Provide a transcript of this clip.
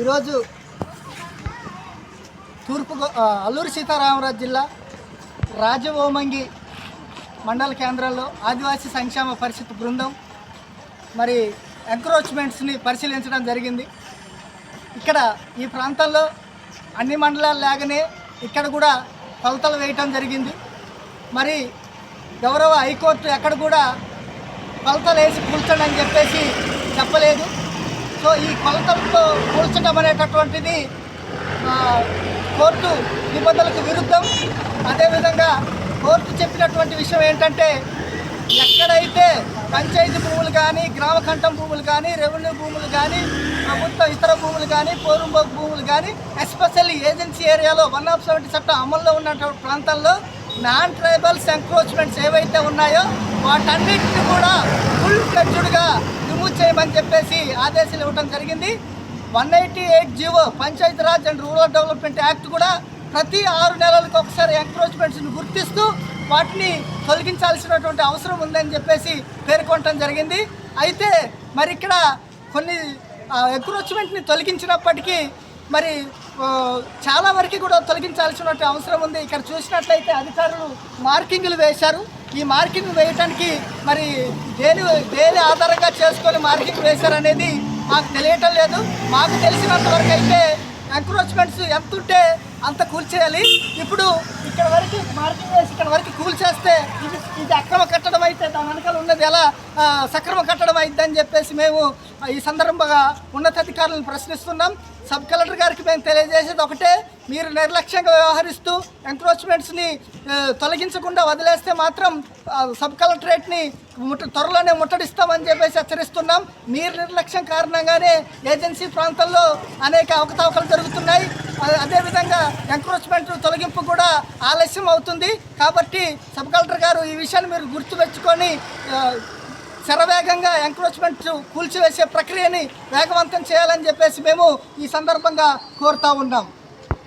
ఈరోజు తూర్పు అల్లూరు సీతారామరాజు జిల్లా రాజవోమంగి మండల కేంద్రంలో ఆదివాసీ సంక్షేమ పరిషత్ బృందం మరి ఎంక్రోచ్మెంట్స్ని పరిశీలించడం జరిగింది. ఇక్కడ ఈ ప్రాంతంలో అన్ని మండలాలు లాగానే ఇక్కడ కూడా కొలతలు వేయటం జరిగింది. మరి గౌరవ హైకోర్టు ఎక్కడ కూడా కొలతలు వేసి కూర్చోండి అని చెప్పేసి చెప్పలేదు. సో ఈ కొలతలతో కూల్చడం అనేటటువంటిది కోర్టు నిబంధనలకు విరుద్ధం. అదేవిధంగా కోర్టు చెప్పినటువంటి విషయం ఏంటంటే ఎక్కడైతే పంచాయతీ భూములు కానీ గ్రామ కంఠం భూములు కానీ రెవెన్యూ భూములు కానీ ప్రభుత్వ ఇతర భూములు కానీ పోరుంబోక్ భూములు కానీ ఎస్పెషల్లీ ఏజెన్సీ ఏరియాలో వన్ ఆఫ్ సెవెంటీ చట్టం అమల్లో ఉన్నటువంటి ప్రాంతాల్లో నాన్ ట్రైబల్స్ ఎంక్రోచ్మెంట్స్ ఏవైతే ఉన్నాయో వాటన్నిటిని కూడా ఫుల్ ఫ్లెడ్జ్డ్గా రిమూవ్ చేయమని చెప్పేసి ఆదేశాలు ఇవ్వడం జరిగింది. One eighty eight GO Panchayati Raj and rural development act కూడా ప్రతి ఆరు నెలలకు ఒకసారి ఎంక్రోచ్మెంట్స్ని గుర్తిస్తూ వాటిని తొలగించాల్సినటువంటి అవసరం ఉందని చెప్పేసి పేర్కొనటం జరిగింది. అయితే మరి ఇక్కడ కొన్ని ఎంక్రోచ్మెంట్ని తొలగించినప్పటికీ మరి చాలా వరకు కూడా తొలగించాల్సినటువంటి అవసరం ఉంది. ఇక్కడ చూసినట్లయితే అధికారులు మార్కింగ్లు వేశారు. ఈ మార్కింగ్ వేయటానికి మరి దేని దేని ఆధారంగా చేసుకొని మార్కింగ్ వేశారనేది మాకు తెలియటం లేదు. మాకు తెలిసినంత వరకు అయితే ఎంక్రోచ్మెంట్స్ ఎంత ఉంటే అంత కూల్చేయాలి ఇప్పుడు ఇక్కడ వరకు మార్కింగ్ వేసి ఇక్కడ వరకు కూల్చేస్తే ఇది ఇది అక్రమ కట్టడం అయితే దాని వెనకాల ఉన్నది ఎలా సక్రమ కట్టడం అయిద్దని చెప్పేసి మేము ఈ సందర్భంగా ఉన్నతాధికారులను ప్రశ్నిస్తున్నాం. సబ్ కలెక్టర్ గారికి మేము తెలియజేసేది ఒకటే మీరు నిర్లక్ష్యంగా వ్యవహరిస్తూ ఎంక్రోచ్మెంట్స్ని తొలగించకుండా వదిలేస్తే మాత్రం సబ్ కలెక్టరేట్ని ముట్ట త్వరలోనే ముట్టడిస్తామని చెప్పేసి హెచ్చరిస్తున్నాం. మీరు నిర్లక్ష్యం కారణంగానే ఏజెన్సీ ప్రాంతంలో అనేక అవకతవకలు జరుగుతున్నాయి. అదేవిధంగా ఎంక్రోచ్మెంట్ తొలగింపు కూడా ఆలస్యం అవుతుంది. కాబట్టి సబ్ కలెక్టర్ గారు ఈ విషయాన్ని మీరు గుర్తుపెట్టుకొని శరవేగంగా ఎంక్రోచ్మెంట్ కూల్చివేసే ప్రక్రియని వేగవంతం చేయాలని చెప్పేసి మేము ఈ సందర్భంగా కోరుతా ఉన్నాం.